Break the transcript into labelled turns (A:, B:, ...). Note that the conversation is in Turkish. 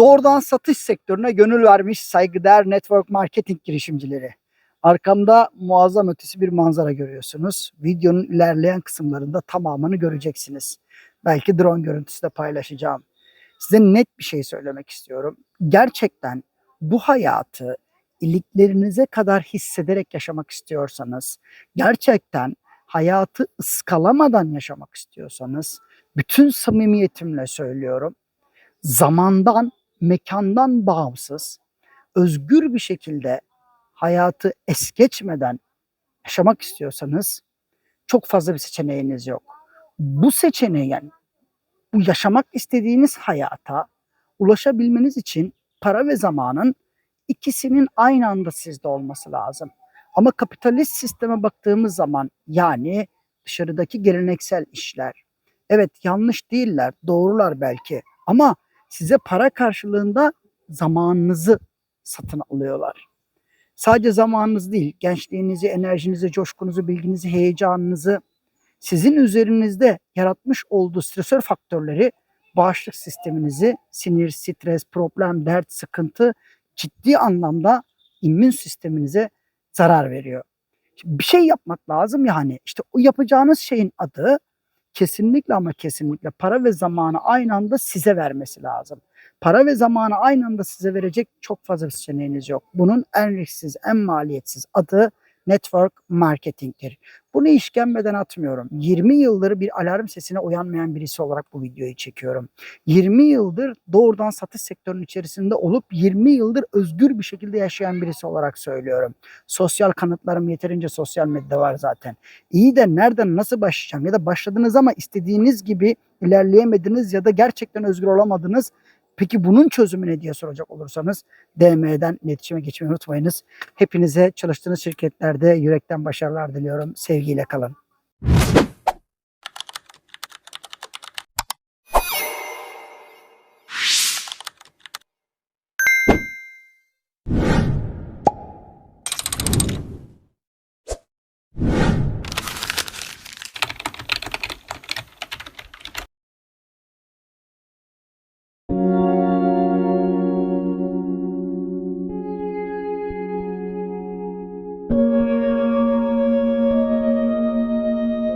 A: Doğrudan satış sektörüne gönül vermiş saygıdeğer network marketing girişimcileri. Arkamda muazzam ötesi bir manzara görüyorsunuz. Videonun ilerleyen kısımlarında tamamını göreceksiniz. Belki drone görüntüsü de paylaşacağım. Size net bir şey söylemek istiyorum. Gerçekten bu hayatı iliklerinize kadar hissederek yaşamak istiyorsanız, gerçekten hayatı ıskalamadan yaşamak istiyorsanız, bütün samimiyetimle söylüyorum, zamandan, mekandan bağımsız, özgür bir şekilde hayatı es geçmeden yaşamak istiyorsanız çok fazla bir seçeneğiniz yok. Bu seçeneğin, bu yaşamak istediğiniz hayata ulaşabilmeniz için para ve zamanın ikisinin aynı anda sizde olması lazım. Ama kapitalist sisteme baktığımız zaman yani dışarıdaki geleneksel işler evet yanlış değiller, doğrular belki ama size para karşılığında zamanınızı satın alıyorlar. Sadece zamanınız değil, gençliğinizi, enerjinizi, coşkunuzu, bilginizi, heyecanınızı sizin üzerinizde yaratmış olduğu stresör faktörleri bağışıklık sisteminizi, sinir, stres, problem, dert, sıkıntı ciddi anlamda immün sisteminize zarar veriyor. Şimdi bir şey yapmak lazım yani. İşte o yapacağınız şeyin adı kesinlikle ama kesinlikle para ve zamanı aynı anda size vermesi lazım. Para ve zamanı aynı anda size verecek çok fazla seçeneğiniz yok. Bunun en risksiz, en maliyetsiz adı network marketing'tir. Bunu işkembeden atmıyorum. 20 yıldır bir alarm sesine uyanmayan birisi olarak bu videoyu çekiyorum. 20 yıldır doğrudan satış sektörünün içerisinde olup 20 yıldır özgür bir şekilde yaşayan birisi olarak söylüyorum. Sosyal kanıtlarım yeterince sosyal medyada var zaten. İyi de nereden nasıl başlayacağım ya da başladınız ama istediğiniz gibi ilerleyemediniz ya da gerçekten özgür olamadınız. Peki bunun çözümü ne diye soracak olursanız DM'den iletişime geçmeyi unutmayınız. Hepinize çalıştığınız şirketlerde yürekten başarılar diliyorum. Sevgiyle kalın.